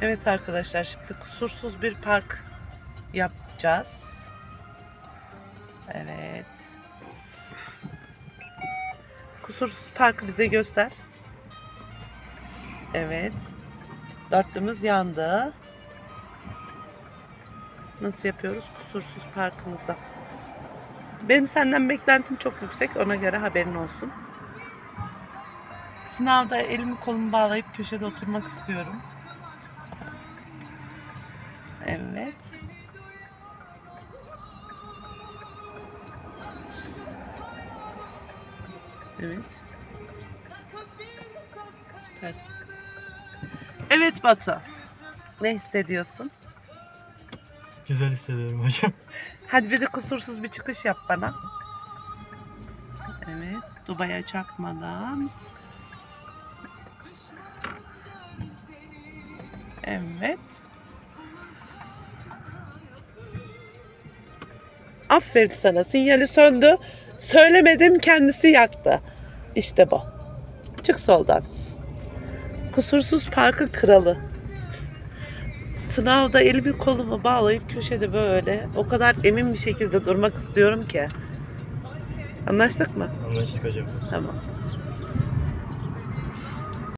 Evet arkadaşlar şimdi kusursuz bir park yapacağız. Evet. Kusursuz parkı bize göster. Evet. Dörtlümüz yandı. Nasıl yapıyoruz kusursuz parkımızı? Benim senden beklentim çok yüksek. Ona göre haberin olsun. Sınavda elimi kolumu bağlayıp köşede oturmak istiyorum. Evet. Evet. Süpersin. Evet Batu. Ne hissediyorsun? Güzel hissediyorum hocam. Hadi bir de kusursuz bir çıkış yap bana. Evet. Dubai'ye çarpmadan. Evet. Aferin sana. Sinyali söndü. Söylemedim kendisi yaktı. İşte bu. Çık soldan. Kusursuz parkın kralı. Sınavda elimi kolumu bağlayıp köşede böyle o kadar emin bir şekilde durmak istiyorum ki. Anlaştık mı? Anlaştık hocam. Tamam.